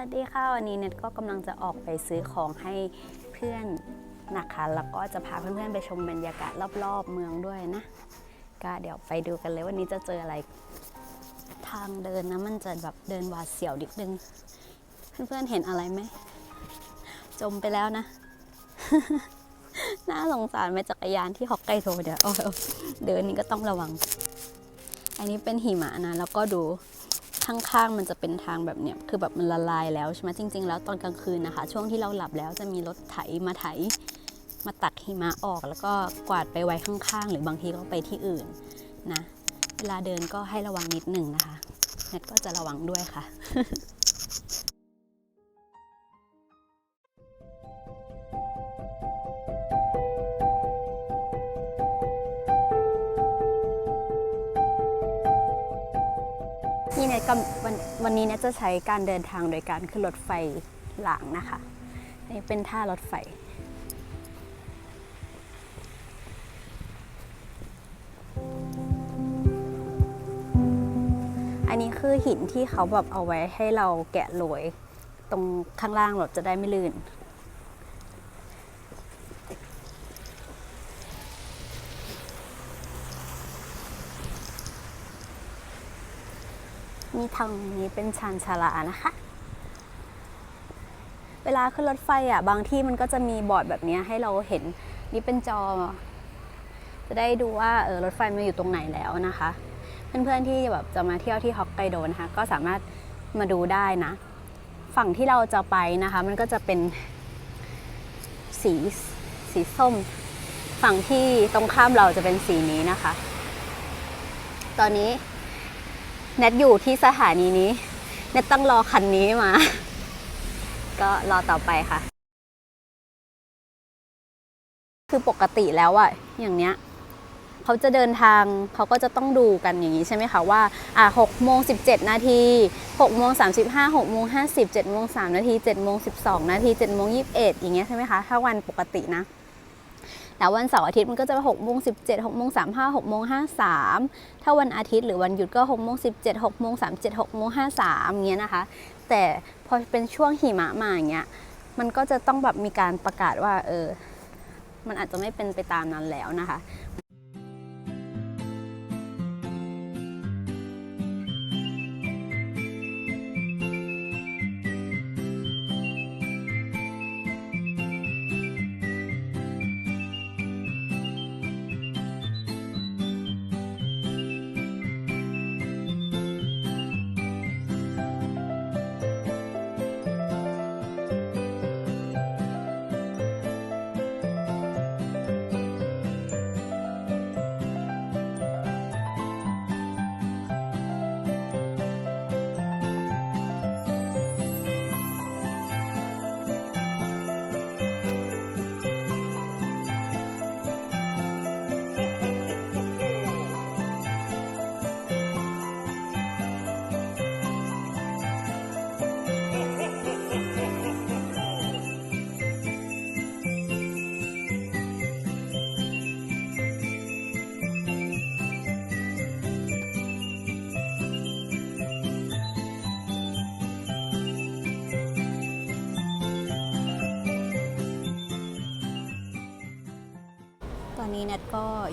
วัสดีค่ะ วันนี้เน็ตก็กำลังจะออกไปซื้อของให้เพื่อนนะคะ แล้วก็จะพาเพื่อนๆไปชมบรรยากาศรอบๆเมืองด้วยนะ ก็เดี๋ยวไปดูกันเลยวันนี้จะเจออะไร ทางเดินนะมันจะแบบเดินหวาดเสียวนิดนึง เพื่อนๆเห็นอะไรไหม จมไปแล้วนะ น่าสงสารไหมจักรยานที่ฮอกไกโดเดี๋ยวเดินนี่ก็ต้องระวัง อันนี้เป็นหิมะนะ แล้วก็ดู ข้างๆ มันจะเป็นทางแบบเนี้ยคือแบบมันละลายแล้วใช่ไหมจริง ๆ แล้วตอนกลางคืนนะคะ ช่วงที่เราหลับแล้วจะมีรถไถมาไถ มาตักหิมะออก แล้วก็กวาดไปไว้ข้างๆ หรือบางทีก็ไปที่อื่นนะเวลาเดินก็ให้ระวังนิดหนึ่งนะคะเน็ตก็จะระวังด้วยค่ะ นี้เน็ตจะใช้การเดินทางโดยการขึ้นรถไฟหลังนะคะ นี่เป็นท่ารถไฟ อันนี้คือหินที่เขาแบบเอาไว้ให้เราแกะโรยตรงข้างล่างแบบจะได้ไม่ลื่น มีทางนี้เป็นชานชาลานะคะ เวลาขึ้นรถไฟอะบางที่มันก็จะมีบอร์ดแบบนี้ให้เราเห็นนี่เป็นจอ จะได้ดูว่าเออรถไฟมาอยู่ตรงไหนแล้วนะคะ เพื่อนๆที่แบบจะมาเที่ยวที่ฮอกไกโดนะคะ ก็สามารถมาดูได้นะ ฝั่งที่เราจะไปนะคะ มันก็จะเป็นสีสีส้ม ฝั่งที่ตรงข้ามเราจะเป็นสีนี้นะคะ ตอนนี้ เน็ตอยู่ที่สถานีนี้ เน็ตต้องรอคันนี้มา ก็รอต่อไปค่ะ คือปกติแล้วอะอย่างเนี้ยเขาจะเดินทางเขาก็จะต้องดูกันอย่างนี้ใช่ไหมคะว่าอะหกโมงสิบเจ็ดนาทีหกโมงสามสิบห้าหกโมงห้าสิบเจ็ดโมงสามนาทีเจ็ดโมงสิบสองนาทีเจ็ดโมงยี่สิบเอ็ดอย่างเงี้ยใช่ไหมคะถ้าวันปกตินะ แต่วันเสาร์อาทิตย์มันก็จะหกโมงสิบเจ็ดหกโมงสามห้าหกโมงห้าสามถ้าวันอาทิตย์หรือวันหยุดก็หกโมงสิบเจ็ดหกโมงสามเจ็ดหกโมงห้าสามเงี้ยนะคะ แต่พอเป็นช่วงหิมะมาอย่างเงี้ยมันก็จะต้องแบบมีการประกาศว่าเออมันอาจจะไม่เป็นไปตามนั้นแล้วนะคะ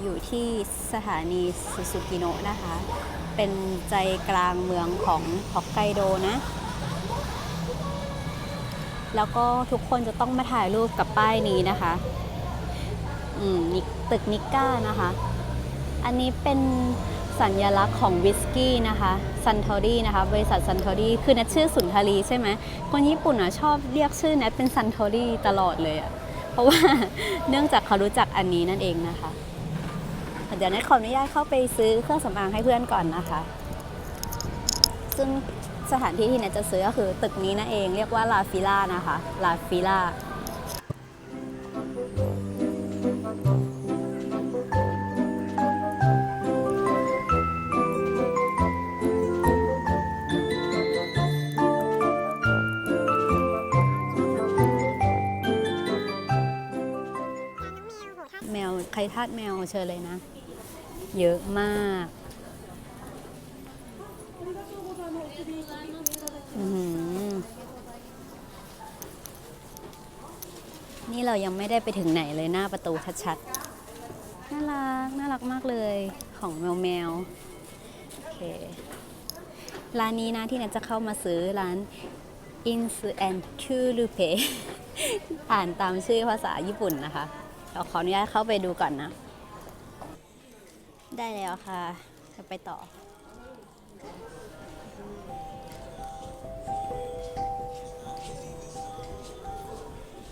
อยู่ที่สถานีซูซูกิโนะนะคะ เป็นใจกลางเมืองของฮอกไกโดนะ แล้วก็ทุกคนจะต้องมาถ่ายรูปกับป้ายนี้นะคะ อืมตึกนิก้านะคะ อันนี้เป็นสัญลักษณ์ของวิสกี้นะคะซันทอรี่นะคะ บริษัทซันทอรี่คือนัทชื่อสุนทรีใช่ไหมคนญี่ปุ่นอะชอบเรียกชื่อนัทเป็นซันทอรี่ตลอดเลยอะเพราะว่าเนื่องจากเขารู้จักอันนี้นั่นเองนะคะ เดี๋ยวนัทขออนุญาตเข้าไปซื้อเครื่องสำอางให้เพื่อนก่อนนะคะ ซึ่งสถานที่ที่เนทจะซื้อก็คือตึกนี้นั่นเองเรียกว่าลาฟิล่านะคะลาฟิล่าแมวใครทาสแมวเชิญเลยนะ เยอะมากนี่เรายังไม่ได้ไปถึงไหนเลยหน้าประตูชัดๆ น่ารัก น่ารักมากเลยของแมวแมวโอเค ร้านนี้นะที่นัทจะเข้ามาซื้อร้าน i n s u a n k u r u p e อ่านตามชื่อภาษาญี่ปุ่นนะคะเราขออนุญาตเข้าไปดูก่อนนะ ได้แล้วค่ะ จะไปต่อ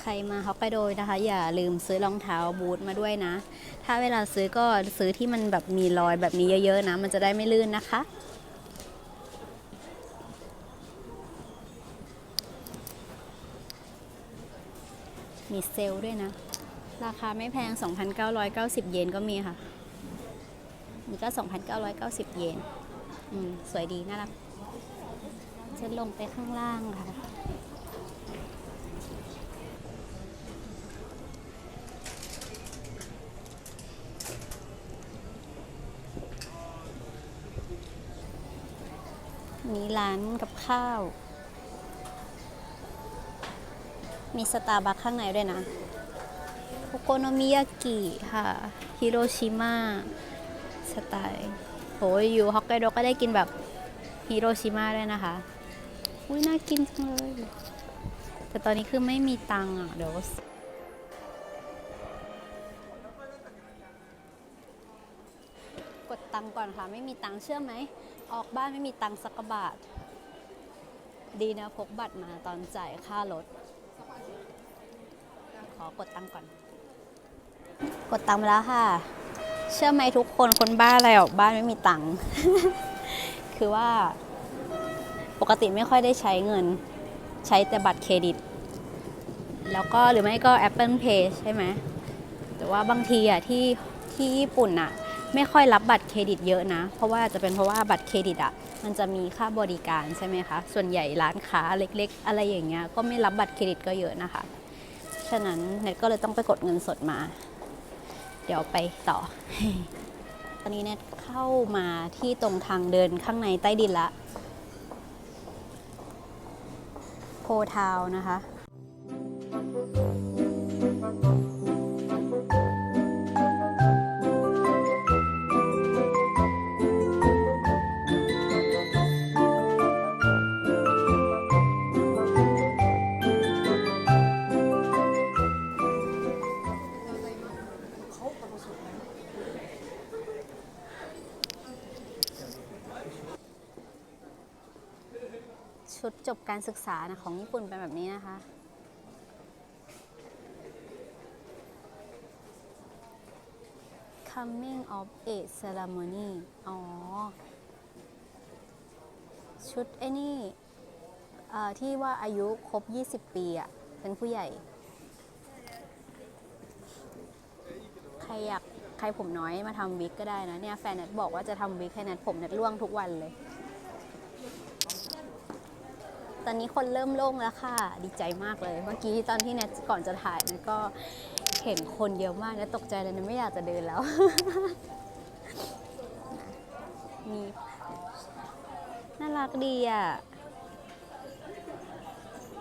ใครมาฮอกไกโดนะคะ อย่าลืมซื้อรองเท้าบูทมาด้วยนะ ถ้าเวลาซื้อก็ซื้อที่มันแบบมีรอยแบบนี้เยอะๆนะ มันจะได้ไม่ลื่นนะคะมีเซลล์ด้วยนะ ราคาไม่แพง 2,990 เยนก็มีค่ะ นี่ก็ 2,990 เยนอืมสวยดี น่ารักจะลงไปข้างล่างค่ะ มีร้านกับข้าว มีสตาร์บัคข้างในด้วยนะโอโกโนมิยากิค่ะ ฮิโรชิมา สไตล์โหยอยู่ฮอกไกโดก็ได้กินแบบฮิโรชิมาด้วยนะคะ อุ้ยน่ากินจังเลย แต่ตอนนี้คือไม่มีตังค์อะ เดี๋ยวกดตังค์ก่อนค่ะ ไม่มีตังค์เชื่อไหม ออกบ้านไม่มีตังค์สักกระบาท ดีนะพกบัตรมาตอนจ่ายค่ารถ ขอกดตังค์ก่อน กดตังค์มาแล้วค่ะ เชื่อไหมทุกคนคนบ้าอะไรออกบ้านไม่มีตังค์ คือว่าปกติไม่ค่อยได้ใช้เงิน ใช้แต่บัตรเครดิต แล้วก็หรือไม่ก็ Apple Pay ใช่ไหม แต่ว่าบางทีอะที่ที่ญี่ปุ่นอะไม่ค่อยรับบัตรเครดิตเยอะนะ เพราะว่าจะเป็นเพราะว่าบัตรเครดิตอะมันจะมีค่าบริการใช่ไหมคะ ส่วนใหญ่ร้านค้าเล็กๆ อะไรอย่างเงี้ยก็ไม่รับบัตรเครดิตก็เยอะนะคะ ฉะนั้นเน็ตก็เลยต้องไปกดเงินสดมา ดี๋ยวไปต่อ ตอนนี้เน็ตเข้ามาที่ตรงทางเดินข้างในใต้ดินละ โพทาวน์นะคะ การศึกษานะของญี่ปุ่นเป็นแบบนี้นะคะ coming of age ceremony อ๋อ ชุดไอ้นี่ที่ว่าอายุครบ 20 ปีอะเป็นผู้ใหญ่ ใครอยาก ใครผมน้อยมาทำวิกก็ได้นะ เนี่ย แฟนน็ตบอกว่าจะทำวิกให้น็ตผมน็ตร่วงทุกวันเลย ต อนนี้คนเริ่มโล่งแล้วค่ะ ดีใจมากเลย เมื่อกี้ตอนที่เน็ตก่อนจะถ่ายน็ตก็เห็นคนเยอะมากเน็ตตกใจเลยน็ตไม่อยากจะเดินแล้ว มีน่ารักดีอะ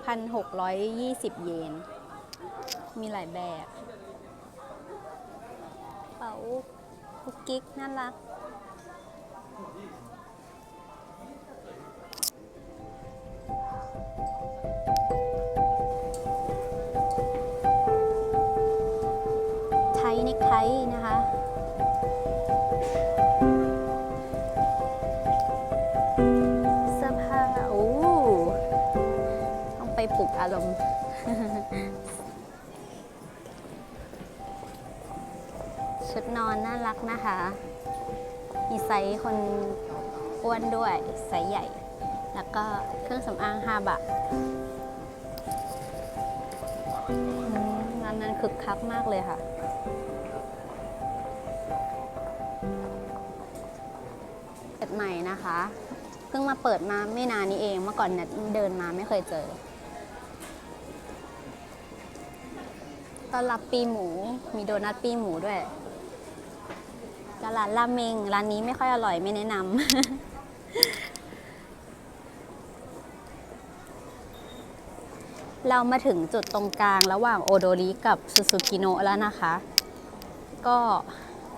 พันหกร้อยยี่สิบเยน มีหลายแบบเป๋าคุกกิ๊กน่ารัก น็กไทนะคะ เสื้อผ้าโอ้ต้องไปปลุกอารมณ์ชุดนอนน่ารักนะคะ มีไซส์คนอ้วนด้วย ไซส์ใหญ่ แล้วก็เครื่องสำอาง 5 บาทอืมร้านนั้นคึกคักมากเลยค่ะ ใหม่นะคะ เพิ่งมาเปิดมาไม่นานนี้เอง เมื่อก่อนเน็ตเดินมาไม่เคยเจอตอนรับปีหมู มีโดนัทปีหมูด้วยกร้านราเมง ร้านนี้ไม่ค่อยอร่อยไม่แนะนำ เรามาถึงจุดตรงกลางระหว่างโอโดริกับซูซูกิโนะแล้วนะคะ ก็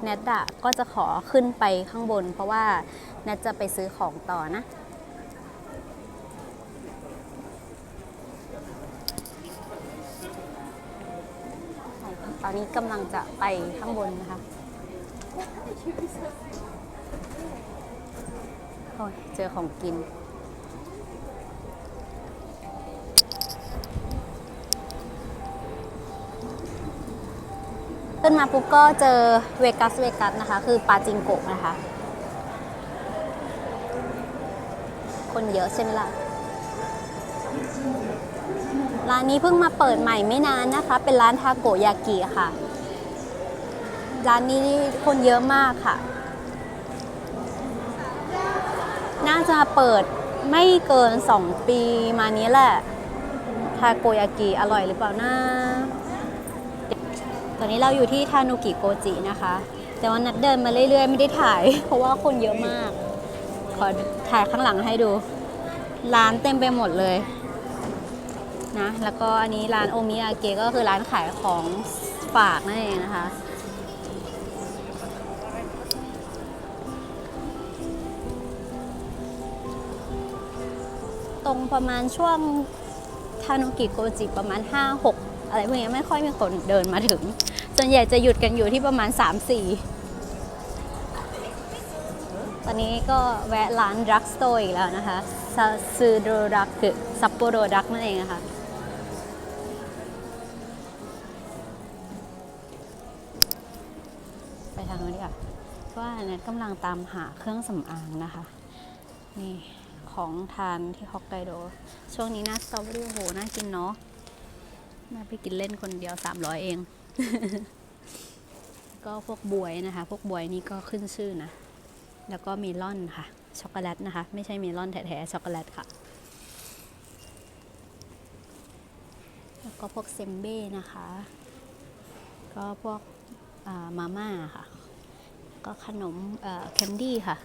แนทอะก็จะขอขึ้นไปข้างบน เพราะว่าแนทจะไปซื้อของต่อนะ ตอนนี้กำลังจะไปข้างบนนะคะโอ้ยเจอของกิน ขึ้นมาปุ๊บก็เจอเวกัสเวกัสนะคะ คือปาจิงโกะนะคะ คนเยอะใช่ไหมล่ะ ร้านนี้เพิ่งมาเปิดใหม่ไม่นานนะคะ เป็นร้านทาโกยากิค่ะ ร้านนี้คนเยอะมากค่ะ น่าจะเปิดไม่เกิน 2 ปีมานี้แหละ ทาโกยากิอร่อยหรือเปล่านะ ตอนนี้เราอยู่ที่ทานุกิโกจินะคะ แต่ว่านัดเดินมาเรื่อยๆ ไม่ได้ถ่าย เพราะว่าคนเยอะมาก ขอถ่ายข้างหลังให้ดู ร้านเต็มไปหมดเลยนะ แล้วก็อันนี้ร้านโอมิยาเกะก็คือร้านขายของฝากนั่นเองนะคะตรงประมาณช่วงทานุกิโกจิประมาณ 5 6 อะไรพวกนี้ไม่ค่อยมีคนเดินมาถึง ส่วนใหญ่จะหยุดกันอยู่ที่ประมาณ 3 4 ตอนนี้ก็แวะร้านรักสโตร์อีกแล้วนะคะซาซูโดรักคือซัปโปโรดักนั่นเองนะคะไปทางนู้ดีกว่าว่าแนทกำลังตามหาเครื่องสำอางนะคะ นี่ของทานที่ฮอกไกโด ช่วงนี้หน้าสตรอเบอรี่โอ้โหน่ากินเนาะน่าไปกินเล่นคนเดียว 300 เอง ก็พวกบวยนะคะ พวกบวยนี่ก็ขึ้นชื่อนะ แล้วก็เมลอนค่ะ ช็อกโกแลตนะคะ ไม่ใช่เมลอนแท้ๆช็อกโกแลตค่ะ แล้วก็พวกเซมเบ้นะคะ ก็พวกมาม่าค่ะ ก็ขนมแคนดี้ค่ะ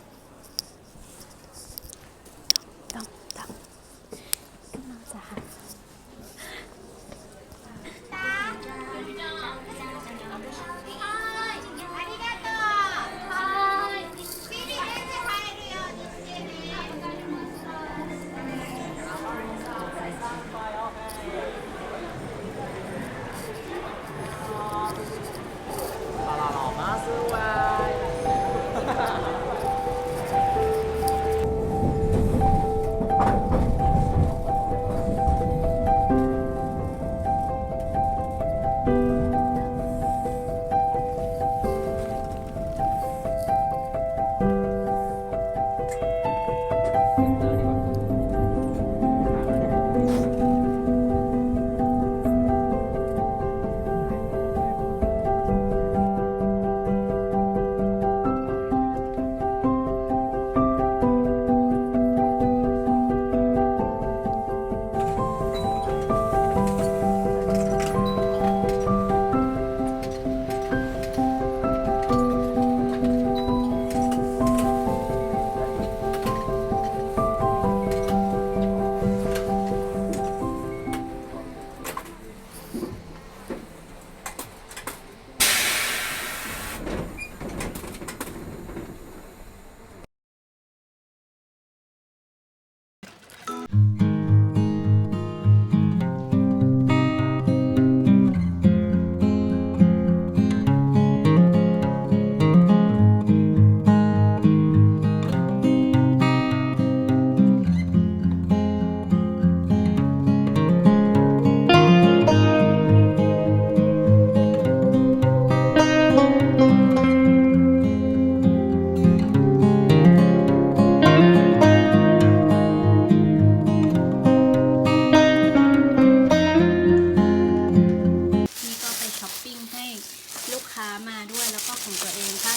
ลูกค้ามาด้วยแล้วก็ของตัวเองค่ะ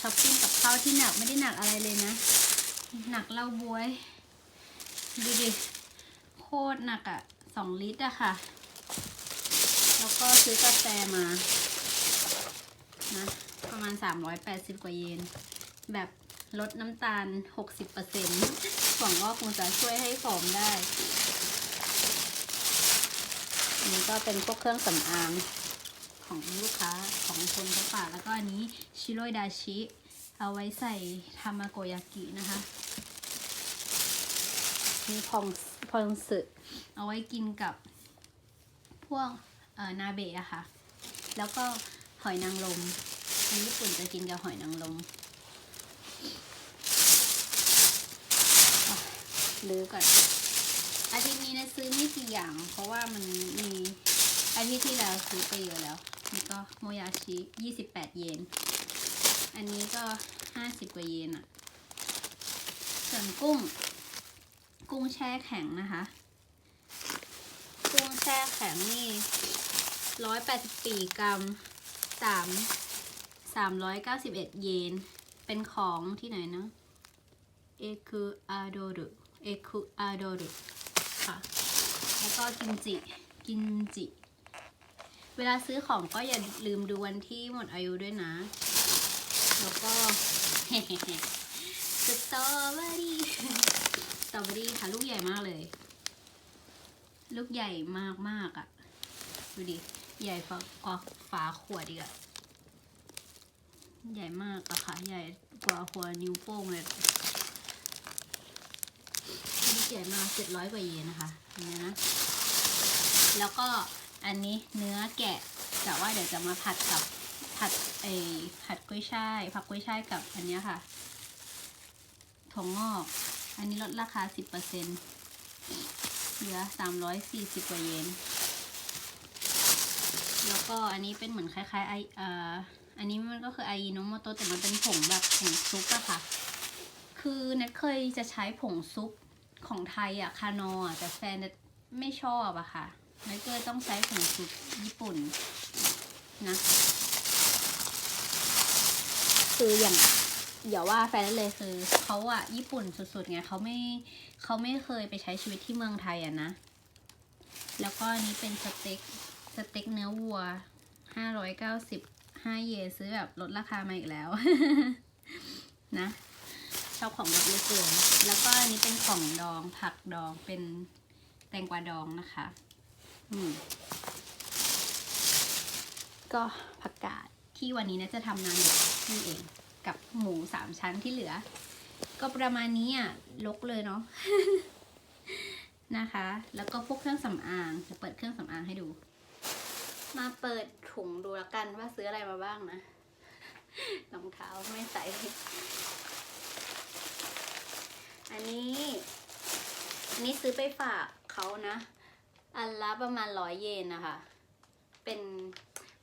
ช้อปปิ้งกับข้าวที่หนักไม่ได้หนักอะไรเลยนะ หนักเหล้าบวย ดูดิ โคตรหนักอะ่ะสองลิตรอะค่ะ แล้วก็ซื้อกาแฟมานะประมาณ 380 กว่าเยน แบบลดน้ำตาล 60%หวังว่าคงจะช่วยให้ผอมได้นี้ก็เป็นพวกเครื่องสำอาง ของลูกค้าของคนเขาฝากแล้วก็อันนี้ชิโรยดาชิ เอาไว้ใส่ทามาโกยากินะคะนี่พองพองสึเอาไว้กินกับพวกนาเบะอะค่ะ แล้วก็หอยนางรมคนญี่ปุ่นจะกินกับหอยนางรมลือก่อนอาทิตย์นี้นะซื้อไม่กี่อย่าง เพราะว่ามันมีอาทิตย์ที่แล้วซื้อไปเยอะแล้ว นี่ก็โมยาชิ28 เยน อันนี้ก็ 50 กว่าเยนอะส่วนกุ้ง กุ้งแช่แข็งนะคะ กุ้งแช่แข็งนี่ 184 กรัม 3 391 เยน เป็นของที่ไหนนะเอคุอาโดรุเอคุอาโดรุค่ะ แล้วก็กิมจิ กิมจิ วลาซื้อของก็อย่าลืมดูวันที่หมดอายุด้วยนะ แล้วก็สตรอเบอรี่สตรอเบอรี่ค่ะลูกใหญ่มากเลย ลูกใหญ่มากมากๆอะ่ะ ดูดิ ใหญ่กว่าฝาขวดอีกอะใหญ่มากอะค่ะ ใหญ่กว่าหัวนิ้วโป้งเลยลูกใหญ่มากเจ็ดร้อยกว่าเยนนะคะนนี้นะ แล้วก็ อันนี้เนื้อแกะแต่ว่าเดี๋ยวจะมาผัดกับผัดไอผัดกุ้ยช่ายผัดกุ้ยช่ายกับอันนี้ค่ะถั่วงอก อันนี้ลดราคาสิบเปอร์เซ็นต์เหลือสามร้อยสี่สิบกว่าเยน แล้วก็อันนี้เป็นเหมือนคล้ายๆไอเอ่ออันนี้มันก็คือไอโนโมโตแต่มันเป็นผงแบบผงซุปอะค่ะ คือเน็ตเคยจะใช้ผงซุปของไทยอะคานออะแต่แฟนเน็ตไม่ชอบอะค่ะ เน็ตก็เลยต้องใช้ผงซุปญี่ปุ่นนะคืออย่างอย่าว่าแฟนเน็ตเลยคือเขาอะญี่ปุ่นสุดๆไงเขาไม่เขาไม่เคยไปใช้ชีวิตที่เมืองไทยอะนะ แล้วก็อันนี้เป็นสเต็กสเต็กเนื้อวัวห้าร้อยเก้าสิบห้าเยนซื้อแบบลดราคามาอีกแล้ว นะชอบของลดเหลือเกินแล้วก็อันนี้เป็นของดองผักดองเป็นแตงกวาดองนะคะอืม ก็ผักกาดที่วันนี้นะจะทำนานอยู่นี่เอง กับหมูสามชั้นที่เหลือ ก็ประมาณนี้อะลกเลยเนาะนะคะ แล้วก็พวกเครื่องสำอาง จะเปิดเครื่องสำอางให้ดู มาเปิดถุงดูแล้วกันว่าซื้ออะไรมาบ้างนะรองเท้าไม่ใส่ อันนี้ อันนี้ซื้อไปฝากเขานะ อันละประมาณร้อยเยนนะคะ เป็น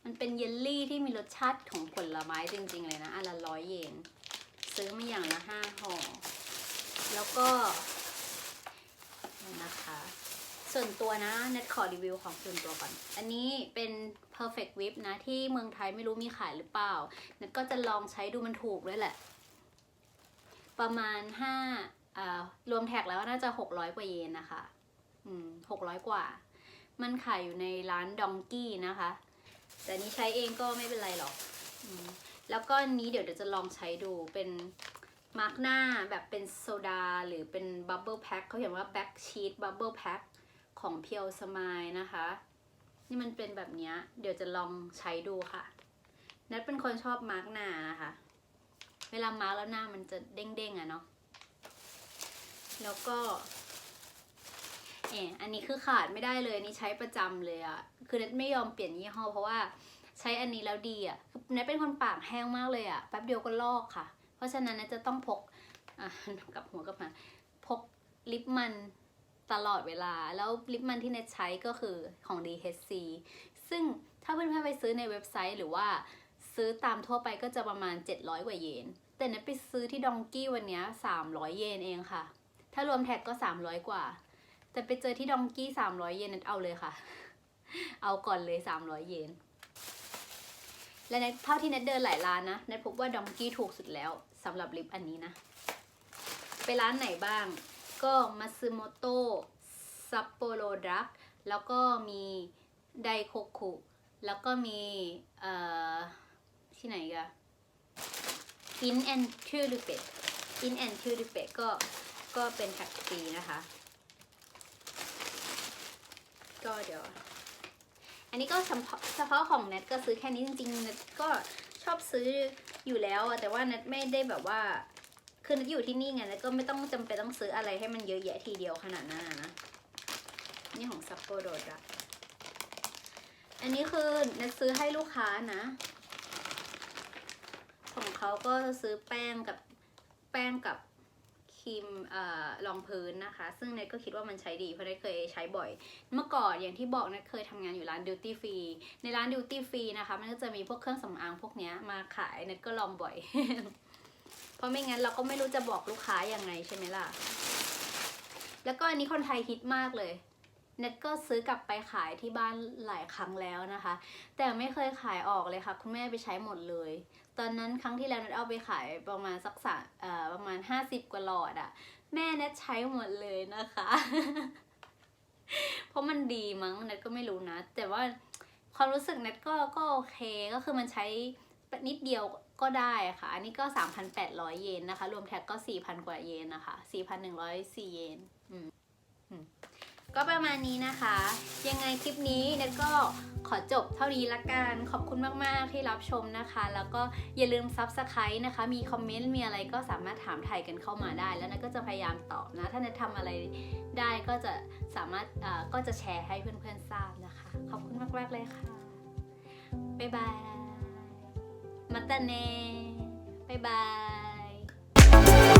มันเป็นเยลลี่ที่มีรสชาติของผลไม้จริงๆเลยนะ อันละร้อยเยน ซื้อมาอย่างละห้าห่อ แล้วก็นี่นะคะ ส่วนตัวนะเน็ตขอรีวิวของส่วนตัวก่อน อันนี้เป็น perfect whip นะ ที่เมืองไทยไม่รู้มีขายหรือเปล่าเน็ตก็จะลองใช้ดูมันถูกด้วยแหละ ประมาณห้าอ่ารวมแท็กแล้วน่าจะหกร้อยกว่าเยนนะคะ หกร้อยกว่า มันขายอยู่ในร้านดองกี้นะคะ แต่นี้ใช้เองก็ไม่เป็นไรหรอกอแล้วก็อันนี้เดี๋ยวเดี๋ยวจะลองใช้ดูเป็นมาร์กหน้าแบบเป็นโซดาหรือเป็นบับเบิลแพ็คเขาเขียนว่าแบ็กชีตบับเบิลแพ็คของเพียวสมายนะคะ นี่มันเป็นแบบนี้เดี๋ยวจะลองใช้ดูค่ะ นัทเป็นคนชอบมาร์กหน้านะคะ เวลามาร์กแล้วหน้ามันจะเด้งๆอะเนาะแล้วก็ เอออันนี้คือขาดไม่ได้เลยนี่ใช้ประจำเลยอะคือเน็ตไม่ยอมเปลี่ยนยี่ห้อเพราะว่าใช้อันนี้แล้วดีอะคือเน็ตเป็นคนปากแห้งมากเลยอะแป๊บเดียวก็ลอกค่ะ เพราะฉะนั้นเน็ตจะต้องพกอะกับหัวกับมาพกลิปมันตลอดเวลา แล้วลิปมันที่เน็ตใช้ก็คือของ DHC ซึ่งถ้าเพื่อนๆไปซื้อในเว็บไซต์หรือว่าซื้อตามทั่วไปก็จะประมาณ 700 กว่าเยน แต่เน็ตไปซื้อที่ดองกี้วันนี้300 เยนเองค่ะ ถ้ารวมแท็กก็ 300 กว่า แต่ไปเจอที่ดองกี้300เยนเน็ตเอาเลยค่ะ เอาก่อนเลย300เยน และเน็ตเท่าที่เน็ตเดินหลายร้านนะเน็ตพบว่าดองกี้ถูกสุดแล้วสำหรับลิปอันนี้นะ ไปร้านไหนบ้าง ก็มาซึโมโตะซัปโปโรดักแล้วก็มีไดโคคุแล้วก็มีเอ่อที่ไหนกันอินแอนทูริเปตอินแอนทูริเปตก็ก็เป็นแท็กฟรีนะคะ ก็เดี๋ยว อันนี้ก็เฉพาะของเน็ตก็ซื้อแค่นี้จริงๆเน็ตก็ชอบซื้ออยู่แล้วแต่ว่าเน็ตไม่ได้แบบว่าคือเน็ตอยู่ที่นี่ไงเน็ตก็ไม่ต้องจำเป็นต้องซื้ออะไรให้มันเยอะแยะทีเดียวขนาดนั้นนะนี่ของซัปโปโรดะอันนี้คือเน็ตซื้อให้ลูกค้านะ ของเขาก็ซื้อแป้งกับแป้งกับ รีมรอองพื้นนะคะ ซึ่งเน็ตก็คิดว่ามันใช้ดีเพราะเน็ตเคยใช้บ่อย เมื่อก่อนอย่างที่บอกเน็ตเคยทำงานอยู่ร้านดิวตี้ฟรีในร้านดิวตี้ฟรีนะคะ มันก็จะมีพวกเครื่องสำอางพวกนี้มาขายเน็ตก็ลองบ่อย เพราะไม่งั้นเราก็ไม่รู้จะบอกลูกค้ายังไงใช่ไหมล่ะ แล้วก็อันนี้คนไทยฮิตมากเลย เน็ตก็ซื้อกลับไปขายที่บ้านหลายครั้งแล้วนะคะ แต่ไม่เคยขายออกเลยค่ะ คุณแม่ไปใช้หมดเลย ตอนนั้นครั้งที่แล้วเน็ตเอาไปขายประมาณสักสะเอ่อประมาณ 50 กว่าหลอดอะแม่เน็ตใช้หมดเลยนะคะ เพราะมันดีมั้งเน็ตก็ไม่รู้นะ แต่ว่าความรู้สึกเน็ตก็ก็โอเคก็คือมันใช้นิดเดียวก็ได้ค่ะ อันนี้ก็ 3,800 เยนนะคะ รวมแท็กก็ 4,000 กว่าเยนนะคะ 4,104 เยน อืม อืม ก็ประมาณนี้นะคะ ยังไงคลิปนี้เน็ตก็ขอจบเท่านี้ละกัน ขอบคุณมากๆที่รับชมนะคะ แล้วก็อย่าลืม Subscribe นะคะ มีคอมเมนต์มีอะไรก็สามารถถามถ่ายกันเข้ามาได้ แล้วน็ตก็จะพยายามตอบนะ ถ้าเน็ตทำอะไรได้ก็จะสามารถก็จะแชร์ให้เพื่อนๆทราบนะคะ ขอบคุณมากๆเลยค่ะ บ๊ายบาย มาตาเน่บ๊ายบาย